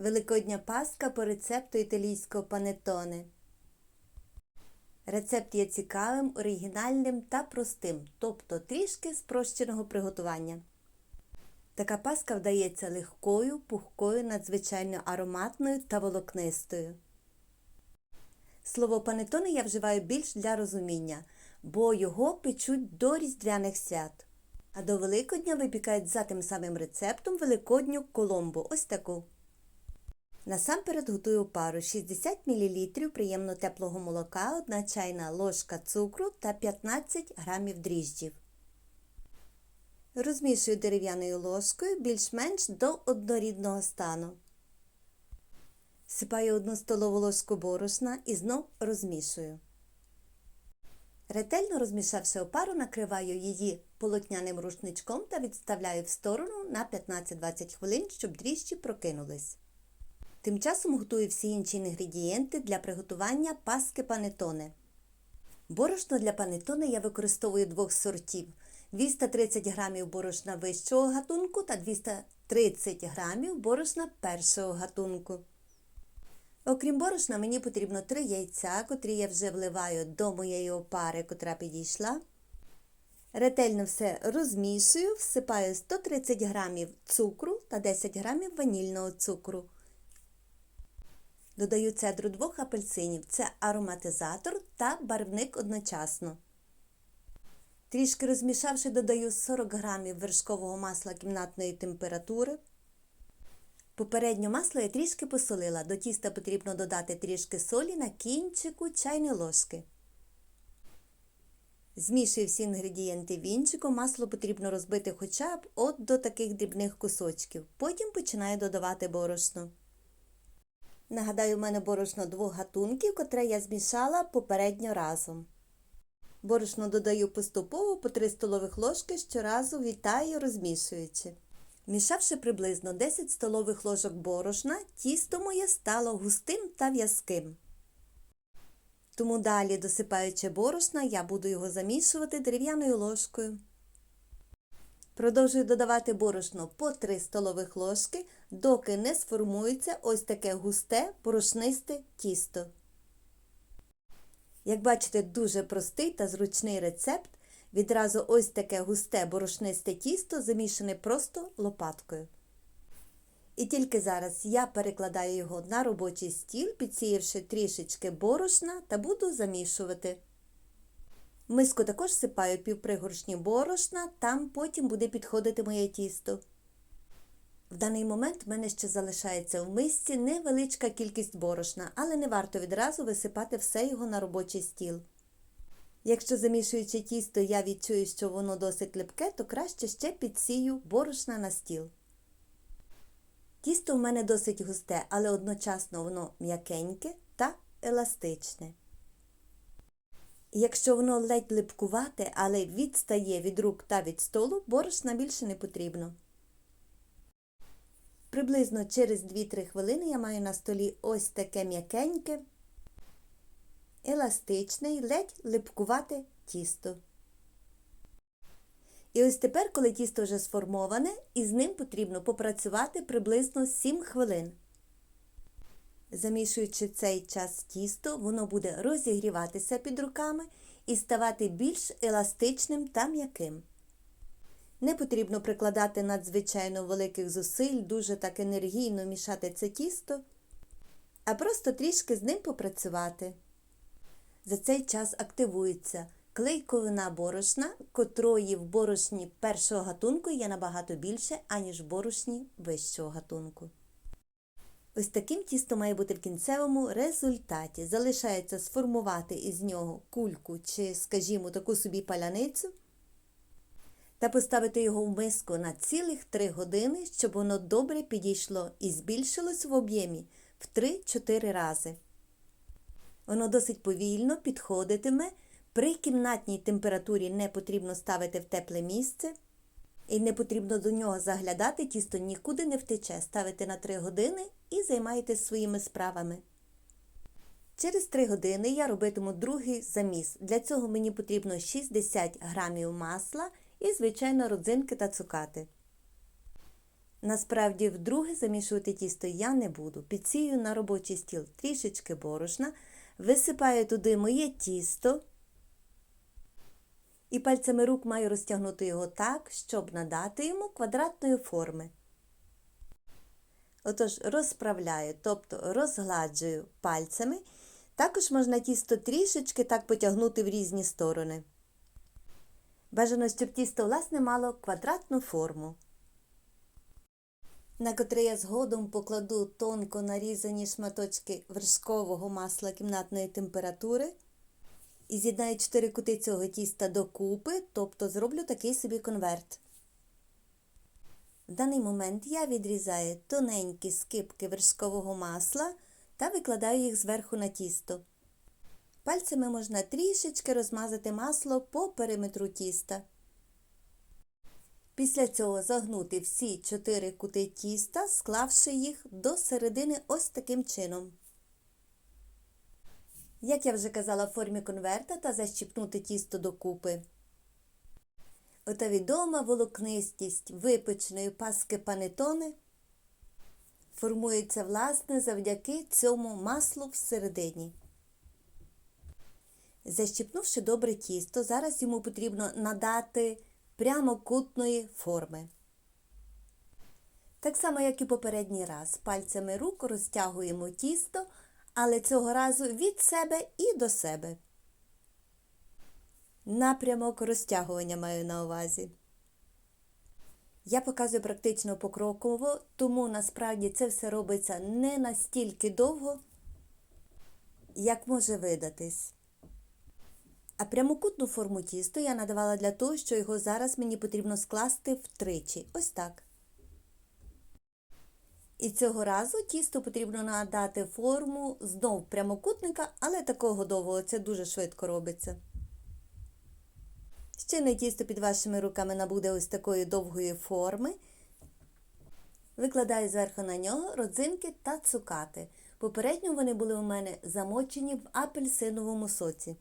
Великодня паска по рецепту італійського панетоне. Рецепт є цікавим, оригінальним та простим, тобто трішки спрощеного приготування. Така паска вдається легкою, пухкою, надзвичайно ароматною та волокнистою. Слово панетоне я вживаю більш для розуміння, бо його печуть до різдвяних свят. А до Великодня випікають за тим самим рецептом Великодню коломбу. Ось таку. Насамперед готую пару 60 мл приємно теплого молока, 1 чайна ложка цукру та 15 г дріжджів. Розмішую дерев'яною ложкою більш-менш до однорідного стану. Сипаю 1 столову ложку борошна і знов розмішую. Ретельно розмішавши опару, накриваю її полотняним рушничком та відставляю в сторону на 15-20 хвилин, щоб дріжджі прокинулись. Тим часом готую всі інші інгредієнти для приготування паски панетоне. Борошно для панетоне я використовую двох сортів: 230 г борошна вищого гатунку та 230 г борошна першого гатунку. Окрім борошна, мені потрібно 3 яйця, котрі я вже вливаю до моєї опари, котра підійшла. Ретельно все розмішую, всипаю 130 г цукру та 10 г ванільного цукру. Додаю цедру двох апельсинів. Це ароматизатор та барвник одночасно. Трішки розмішавши, додаю 40 г вершкового масла кімнатної температури. Попередньо масло я трішки посолила. До тіста потрібно додати трішки солі на кінчику чайної ложки. Змішую всі інгредієнти вінчиком, масло потрібно розбити хоча б от до таких дрібних кусочків. Потім починаю додавати борошно. Нагадаю, у мене борошно двох гатунків, котре я змішала попередньо разом. Борошно додаю поступово по 3 столових ложки щоразу вітаю, розмішуючи. Мішавши приблизно 10 столових ложок борошна, тісто моє стало густим та в'язким. Тому далі, досипаючи борошна, я буду його замішувати дерев'яною ложкою. Продовжую додавати борошно по 3 столових ложки, доки не сформується ось таке густе порошнисте тісто. Як бачите, дуже простий та зручний рецепт. Відразу ось таке густе борошнисте тісто замішане просто лопаткою. І тільки зараз я перекладаю його на робочий стіл, підсіявши трішечки борошна та буду замішувати. Миску також сипаю півпригоршні борошна, там потім буде підходити моє тісто. В даний момент в мене ще залишається в мисці невеличка кількість борошна, але не варто відразу висипати все його на робочий стіл. Якщо замішуючи тісто, я відчую, що воно досить липке, то краще ще підсію борошна на стіл. Тісто в мене досить густе, але одночасно воно м'якеньке та еластичне. Якщо воно ледь липкувате, але відстає від рук та від столу, борошна більше не потрібно. Приблизно через 2-3 хвилини я маю на столі ось таке м'якеньке, еластичне і ледь липкувате тісто. І ось тепер, коли тісто вже сформоване, із ним потрібно попрацювати приблизно 7 хвилин. Замішуючи цей час тісто, воно буде розігріватися під руками і ставати більш еластичним та м'яким. Не потрібно прикладати надзвичайно великих зусиль, дуже так енергійно мішати це тісто, а просто трішки з ним попрацювати. За цей час активується клейковина борошна, котрої в борошні першого гатунку є набагато більше, аніж в борошні вищого гатунку. Ось таким тісто має бути в кінцевому результаті. Залишається сформувати із нього кульку чи, скажімо, таку собі паляницю та поставити його в миску на цілих 3 години, щоб воно добре підійшло і збільшилось в об'ємі в 3-4 рази. Воно досить повільно підходитиме. При кімнатній температурі не потрібно ставити в тепле місце. І не потрібно до нього заглядати, тісто нікуди не втече. Ставите на 3 години і займаєтесь своїми справами. Через 3 години я робитиму другий заміс. Для цього мені потрібно 60 грамів масла і, звичайно, родзинки та цукати. Насправді, вдруге замішувати тісто я не буду. Підсію на робочий стіл трішечки борошна, висипаю туди моє тісто. І пальцями рук маю розтягнути його так, щоб надати йому квадратної форми. Отож, розправляю, тобто розгладжую пальцями. Також можна тісто трішечки так потягнути в різні сторони. Бажано, щоб тісто, власне, мало квадратну форму, на котре я згодом покладу тонко нарізані шматочки вершкового масла кімнатної температури і з'єднаю чотири кути цього тіста докупи, тобто зроблю такий собі конверт. В даний момент я відрізаю тоненькі скипки вершкового масла та викладаю їх зверху на тісто. Пальцями можна трішечки розмазати масло по периметру тіста. Після цього загнути всі чотири кути тіста, склавши їх до середини ось таким чином. Як я вже казала, в формі конверта та защіпнути тісто докупи. Ота відома волокнистість випеченої паски панетони формується, власне, завдяки цьому маслу всередині. Защіпнувши добре тісто, зараз йому потрібно надати прямокутної форми. Так само, як і попередній раз, пальцями рук розтягуємо тісто, але цього разу від себе і до себе. Напрямок розтягування маю на увазі. Я показую практично покроково, тому насправді це все робиться не настільки довго, як може видатись. А прямокутну форму тісту я надавала для того, що його зараз мені потрібно скласти втричі. Ось так. І цього разу тісто потрібно надати форму знов прямокутника, але такого довгого це дуже швидко робиться. Щойно тісто під вашими руками набуде ось такої довгої форми. Викладаю зверху на нього родзинки та цукати. Попередньо вони були у мене замочені в апельсиновому соці.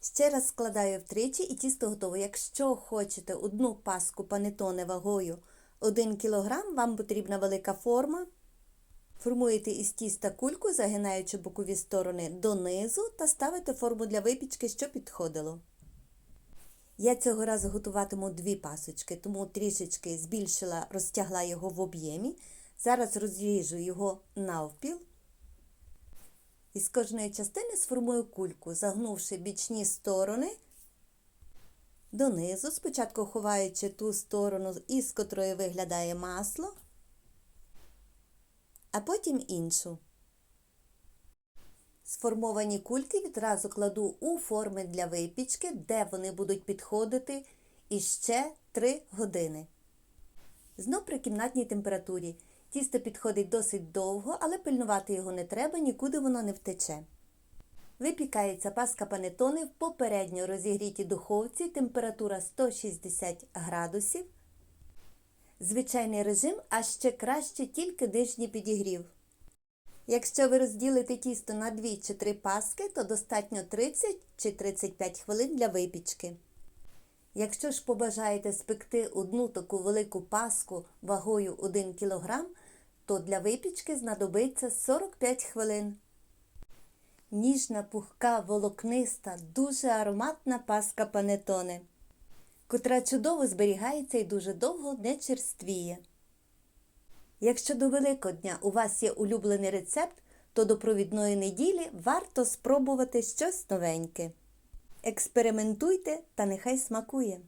Ще раз складаю втричі і тісто готове. Якщо хочете одну паску панетоне вагою 1 кг, вам потрібна велика форма. Формуєте із тіста кульку, загинаючи бокові сторони донизу та ставите форму для випічки, що підходило. Я цього разу готуватиму дві пасочки, тому трішечки збільшила, розтягла його в об'ємі. Зараз розріжу його навпіл. Із кожної частини сформую кульку, загнувши бічні сторони донизу, спочатку ховаючи ту сторону, із котрої виглядає масло, а потім іншу. Сформовані кульки відразу кладу у форми для випічки, де вони будуть підходити іще 3 години. Знов при кімнатній температурі. Тісто підходить досить довго, але пильнувати його не треба, нікуди воно не втече. Випікається паска панетони в попередньо розігрітій духовці, температура 160 градусів. Звичайний режим, а ще краще тільки нижній підігрів. Якщо ви розділите тісто на 2 чи 3 паски, то достатньо 30 чи 35 хвилин для випічки. Якщо ж побажаєте спекти одну таку велику паску вагою 1 кг, то для випічки знадобиться 45 хвилин. Ніжна, пухка, волокниста, дуже ароматна паска панетоне, котра чудово зберігається і дуже довго не черствіє. Якщо до Великодня у вас є улюблений рецепт, то до провідної неділі варто спробувати щось новеньке. Експериментуйте та нехай смакує!